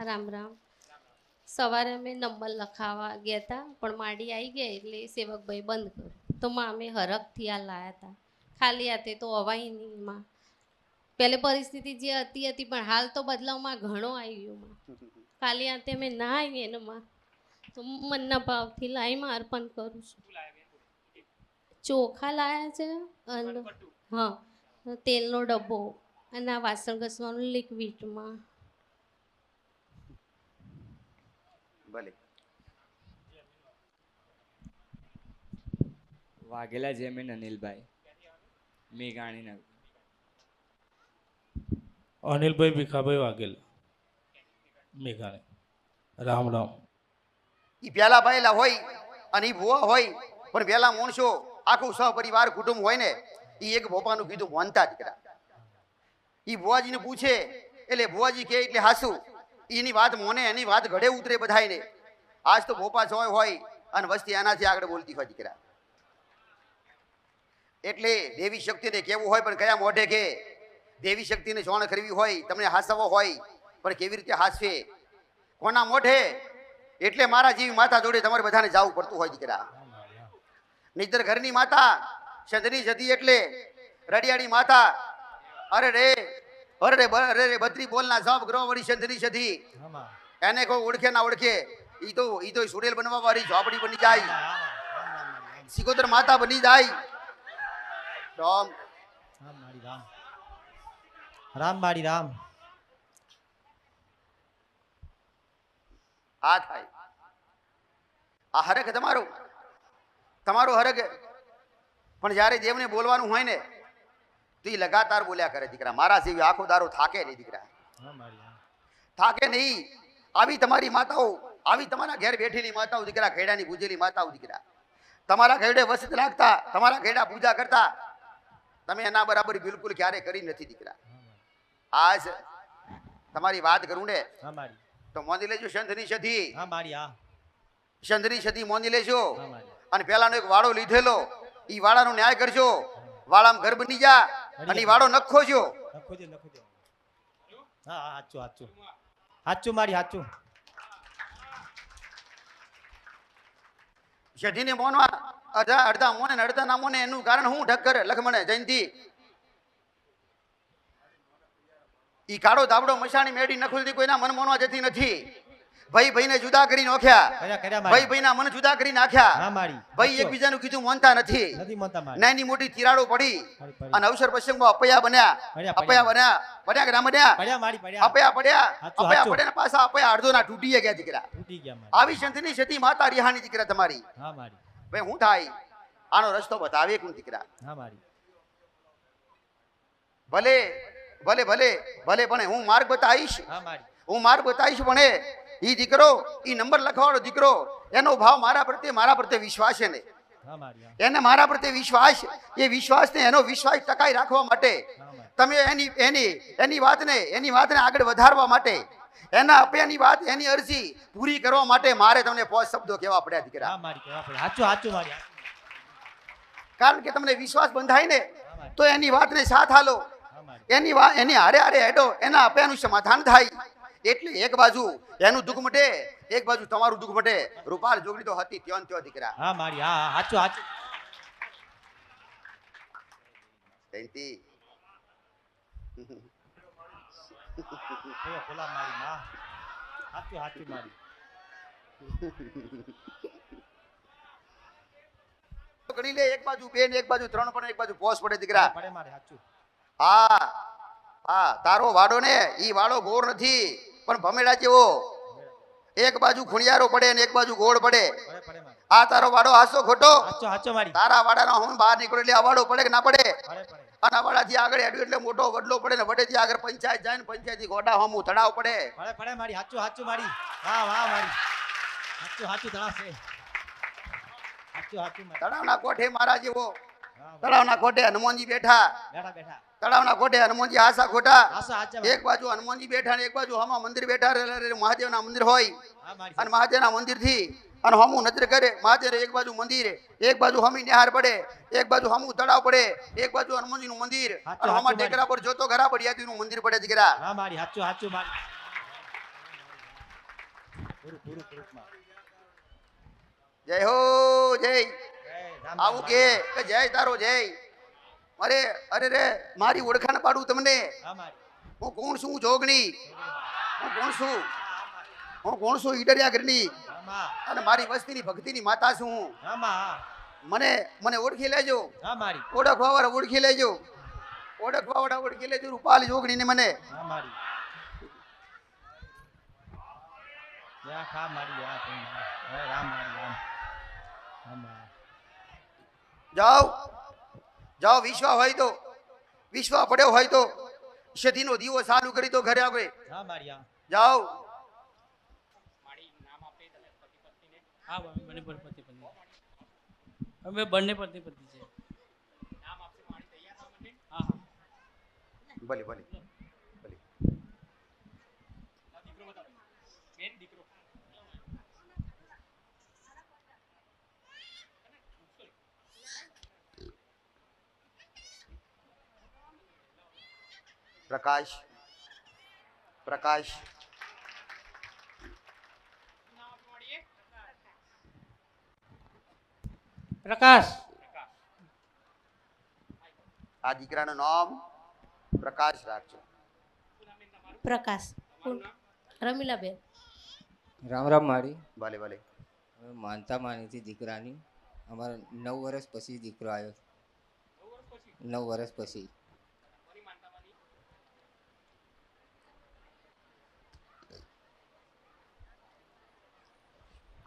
રામ રામ. સવારે અમે નંબર લખાવવા ગયા હતા પણ માડી આવી ગયા એટલે સેવકભાઈ બંધ કર્યું. તો માં અમે હરખથી આ લાયા હતા ખાલી હાથે તો અવાય નહીં માં. પહેલે પરિસ્થિતિ જે હતી હતી પણ હાલ તો બદલાવમાં ઘણો આવી ગયો માં. ખાલી હાથે અમે ના આવીએ ને માં. તો મનના ભાવથી લાઈમાં અર્પણ કરું છું. ચોખા લાયા છે અને હા તેલનો ડબ્બો અને આ વાસણ ઘસવાનું લિક્વિડમાં ભલે. વાઘેલા જમીન અનિલભાઈ મેઘાણીનગર અનિલભાઈ ભીખાભાઈ વાઘેલ મેઘાણી રામ રામ. એ પેલા ભાઈલા હોય અને ઈ ભુવા હોય પણ પેલા માણસો આખું સહપરિવાર કુટુંબ હોય ને એ એક ભોપાનું કીધું માનતા દીકરા એ ભુવાજીને પૂછે એટલે ભુવાજી કહે એટલે હાસુ. એની વાત મોને, એની વાત ઘડે ઉતરે બધાયને. આજ તો ભોપા જોય હોય અને વસ્તી આનાથી આગળ બોલતી હોય દીકરા. એટલે દેવી શક્તિને કેવું હોય પણ કયા મોઢે કે? દેવી શક્તિને જોણ કરવી હોય, તમને હાસવો હોય, પણ કેવી રીતે હાસવે? કોના મોઢે? એટલે મારા જેવી માતા જોડે તમારે બધાને જવું પડતું હોય દીકરા. નહીતર ઘરની માતા, સંધની જતી એટલે રડિયાળી માતા, અરે રે અરે અરે રે બત્રી બોલના સબ ગ્રહ વળી સંધરી સધી એને કોઈ ઓળખે ના ઓળખે. ઈ તો ઈ તો સુરેલ બનવા વાળી ઝોપડી બની જાય. સિકોતર માતા બની જાય. રામ. રામ રામ. રામ મારી રામ. આ થાય. આ હરખ તમારું. તમારું હરખ. પણ જ્યારે દેવને બોલવાનું હોય ને તો એ લગાતાર બોલ્યા કરે દીકરા મારા જેવી આખો દારો થાકે નહીં દીકરા. થાકે નહીં. આવી તમારી માતાઓ આવી તમારા ઘેર બેઠેલી માતાઓ દીકરા ઘેડાની પૂજેલી માતાઓ દીકરા. તમારા ઘેડે વસત રાખતા તમારા ઘેડા પૂજા કરતા તમે એના બરાબર બિલકુલ ક્યારે કરી નથી દીકરા. આજ તમારી વાત કરું ને તો મોંધી લેજો સંધની સધી. મારી સધી મોંધી લેજો. અને પેલાનો એક વાળો લીધેલો એ વાળાનો ન્યાય કરજો. વાળામાં ઘર બની જા. અને વાળો નખો જો. નખો જો નખો જો. હા હાચું હાચું. હાચું મારી હાચું. સધીને મોનવા અડધા અડધા મોને ને અડધા ના મોને એનું કારણ હું ઢક્કર લખમણે જયંતી. ઈ કાળો દાબડો મશાણી મેળી નખુલતી કોઈના મન મોનવા જતી નથી. ભાઈ ભાઈને જુદા કરી નાખ્યા. ભાઈ ભાઈના મન જુદા કરી નાખ્યા. ભાઈ. એકબીજાનું કીધું માનતા નથી. નાની મોટી તિરાડો પડી. અને અવસર પ્રસંગમાં અપયા બન્યા. અપયા બન્યા. બન્યા કે ના બન્યા? અપયા પડ્યા. અપયા પડ્યા પાછા અપયા અડધો ના તૂટી ગયા દીકરા આવી સંતની સતી માતા રિહાની દીકરા તમારી. ભાઈ હું થાય? આનો રસ્તો બતાવે કોણ દીકરા? ભલે ભલે ભલે ભલે પણ હું માર્ગ બતાવીશ. હું માર્ગ બતાવીશ પણ એ દીકરો એ નંબર લખવાળો દીકરો એનો ભાવ મારા પ્રત્યે મારા પ્રત્યે વિશ્વાસ છે ને. એને મારા પ્રત્યે વિશ્વાસ એ વિશ્વાસને એનો વિશ્વાસ ટકાઈ રાખવા માટે તમે એની એની એની વાતને એની વાતને આગળ વધારવા માટે એના અપયાની વાત એની અરજી પૂરી કરવા માટે મારે તમને પાંચ શબ્દો કહેવા પડ્યા દીકરા. મારી કારણ કે તમને વિશ્વાસ બંધાય ને તો એની વાતને સાથ હાલો એની વાત એની હારે હારે હેડો એના અપયાનું સમાધાન થાય એટલે એક બાજુ એનું દુઃખ મટે એક બાજુ તમારું દુઃખ મટે. રૂપાલ જોગડી તો હતી ત્યોન ત્યો દીકરા. હા મારી હા હાચું હાચું જયંતી. કયો મારી માં. હાચું હાચું મારી. ગણી લે એક બાજુ બે ને એક બાજુ ત્રણ પણ એક બાજુ પોસ પડે દીકરા. પડે મારે હાચું હા હા તારો વાડો ને ઈ વાડો ગોર નથી. પણ ભમેડા જેવો. એક બાજુ ખુણિયારો પડે ને એક બાજુ ગોળ પડે. આ તારો વાડો હાસો ખોટો? તારા વાડાનો હું બહાર નીકળે એટલે આ વાડો પડે કે ના પડે? અને આ વાડાથી આગળ હેડ્યું એટલે મોટો વડલો પડે ને વડેથી આગળ પંચાયત જાય ને પંચાયતી ગોડા હમું તળાવ પડે. પડે પડે મારી. હાચું હાચું મારી. વાહ વાહ મારી. હાચું હાચું તળાવ છે. હાચું હાચું તળાવના કોઠે મારા જેવો. તળાવના કોઠે હનુમાનજી બેઠા. બેઠા બેઠા. તળાવના કોઠે હનુમાનજી હાસા ખોટા. એક બાજુ હનુમાનજી બેઠા ને એક બાજુ હમા મંદિર બેઠા રે- મહાદેવના મંદિર હોય. અને મહાદેવના મંદિરથી અને હમું નજર કરે મહાદેવ એક બાજુ મંદિર એક બાજુ હમી નિહાર પડે એક બાજુ હમું તળાવ પડે એક બાજુ હનુમાનજીનું મંદિર. અને હમા ટેકરા પર જોતો ઘરા પડિયાતીનું મંદિર પડે દીકરા. હા મારી સાચું સાચું મારી. પૂરું પૂરું પૂરું માં. જય હો જય. આવું કે કે જય તારો જય. અરે અરે રે મારી ઓળખાણ પાડું તમને. હું કોણ છું જોગણી? હું કોણ છું? હું કોણ છું ઈડરિયા ઘરની? અને મારી વસ્તીની ભક્તિની માતા છું હું. મને મને ઓળખી લેજો. ઓળખવા વાળા ઓળખી લેજો. ઓળખવા વાળા ઓળખી લેજો રૂપાલ જોગણી ને મને રામ રામ રામ. જાઓ. જાઓ વિશ્વા હોય તો. વિશ્વા પડ્યો હોય તો. સતીનો દીવો ચાલુ કરી દો ઘરે હા જાઓ. અમે બંને પતિ પતિ છે. ભલે ભલે. ભલે. પ્રકાશ પ્રકાશ. પ્રકાશ. આ દીકરાનું નામ પ્રકાશ રાખજો. પ્રકાશ. રમીલાબેન. રામ રામ મારી. ભલે ભલે. અમે માનતા માનીથી દીકરાની. અમારા નવ વર્ષ પછી દીકરો આવ્યો. નવ વર્ષ પછી.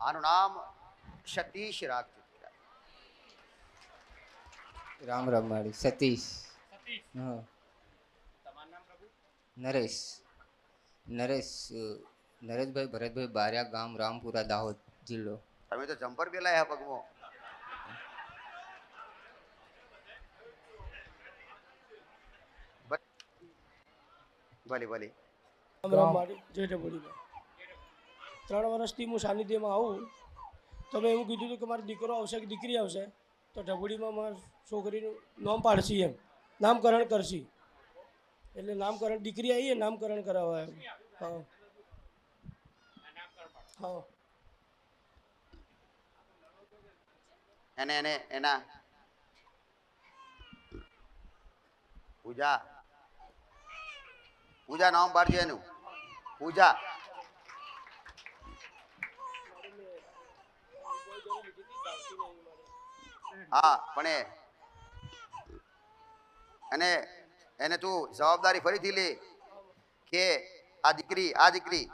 આનું નામ સતીશ રાખજો. રામ રામ મારી સતીશ. હા. નરેશ. નરેશ નરેશભાઈ ભરતભાઈ બારિયા ગામ રામપુરા દાહોદ જિલ્લો. તમે તો જમ્પર બી લાયા પગમાં. ભલે ભલે. રામ મારી જય ઢબુડીમાં ત્રણ વર્ષથી હું સાનિધ્યમાં આવું. તો મેં એવું કીધું હતું કે મારો દીકરો આવશે કે દીકરી આવશે, તો ઢબુડીમાં મારી છોકરીનું નામ પાડશી એમ. નામકરણ કરશી. એટલે નામકરણ દીકરી આવી નામકરણ કરાવવા હા. હા. એને એને, એના. પૂજા. પૂજા નામ પાડજો એનું. પૂજા. હા પણ એ અને એને તું જવાબદારી ફરીથી લે કે આ દીકરી આ દીકરી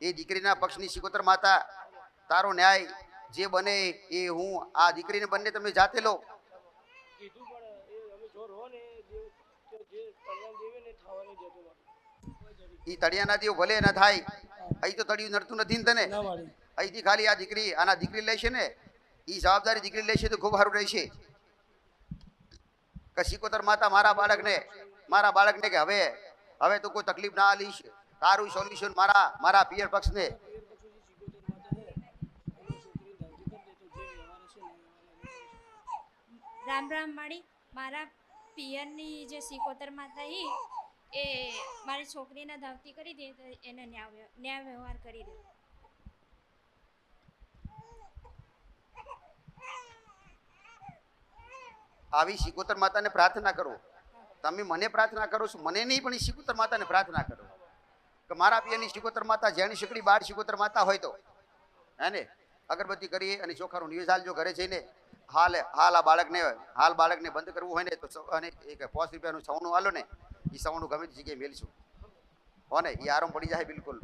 એ દીકરીના પક્ષની સિકોતર માતા તારો ન્યાય જે બને એ હું આ દીકરીને બંને તમે જાતે લો એ ને ને તળિયાના દીવ ભલે ના થાય અહીં તો તળિયું નડતું નથી ને તને? ના અહીંથી ખાલી આ દીકરી આના દીકરી લેશે ને? એ જવાબદારી દીકરી લેશે તો ખૂબ સારું રહેશે. કે સિકોતર માતા મારા બાળકને મારા બાળકને કે હવે હવે તું કોઈ તકલીફ ના આલીશ, તારું સોલ્યુશન મારા મારા પિયર પક્ષને. રામ રામ માળી, મારા પિયરની જે સિકોતરમાં માતા એ મારી છોકરીને ધાવતી કરી દે તો એને ન્યાય ન્યાય વ્યવહાર કરી દે. આવી શિકોતર માતાને પ્રાર્થના કરો. તમે મને પ્રાર્થના કરો છો, મને નહીં, પણ એ સિકોતર માતાને પ્રાર્થના કરો. કે મારા પિયાની શિકોતર માતા જેની શીકડી બાર શિકોતર માતા હોય તો. હે ને? અગરબત્તી કરી અને ચોખાનું નિવેશ હાલજો ઘરે જઈને હાલ હાલ આ બાળકને, હાલ બાળકને બંધ કરવું હોય ને તો અને એક પાંચ રૂપિયાનું સવનું હાલો ને એ સવનું ગમે તે જગ્યાએ મેળશું હો ને? એ આરામ પડી જાય બિલકુલ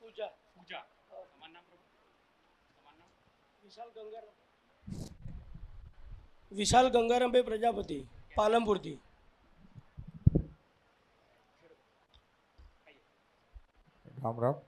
પૂજા પૂજા વિશાલ ગંગારામ. વિશાલ પ્રજાપતિ પાલનપુરથી. રામ રામ.